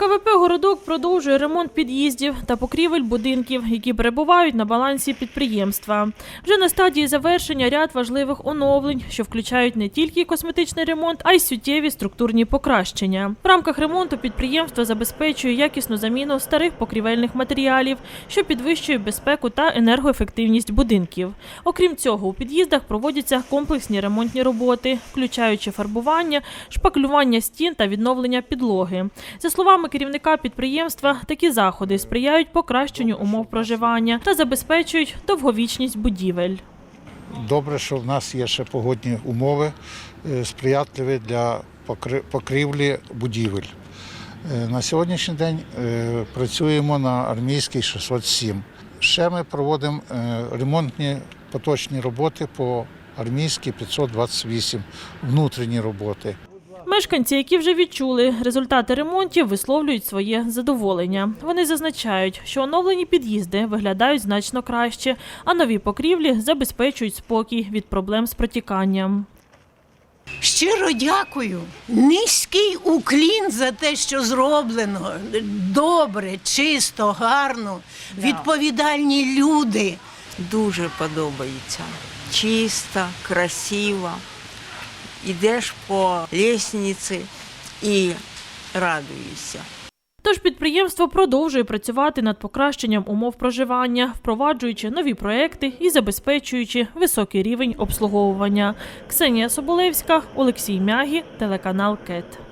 КВП Городок продовжує ремонт під'їздів та покрівель будинків, які перебувають на балансі підприємства. Вже на стадії завершення ряд важливих оновлень, що включають не тільки косметичний ремонт, а й суттєві структурні покращення. В рамках ремонту підприємство забезпечує якісну заміну старих покрівельних матеріалів, що підвищує безпеку та енергоефективність будинків. Окрім цього, у під'їздах проводяться комплексні ремонтні роботи, включаючи фарбування, шпаклювання стін та відновлення підлоги. За словами керівника підприємства, такі заходи сприяють покращенню умов проживання та забезпечують довговічність будівель. Добре, що в нас є ще погодні умови е, сприятливі для покрівлі будівель. Е, На сьогоднішній день е, працюємо на армійській 607. Ще ми проводимо ремонтні поточні роботи по армійській 528, внутрішні роботи. Мешканці, які вже відчули результати ремонтів, висловлюють своє задоволення. Вони зазначають, що оновлені під'їзди виглядають значно краще, а нові покрівлі забезпечують спокій від проблем з протіканням. Щиро дякую. Низький уклін за те, що зроблено. Добре, чисто, гарно, відповідальні люди. дуже подобається. Чисто, красиво. Ідеш по лісниці і радуєшся. Тож підприємство продовжує працювати над покращенням умов проживання, впроваджуючи нові проекти і забезпечуючи високий рівень обслуговування. Ксенія Соболевська, Олексій Мягі, телеканал КЕТ.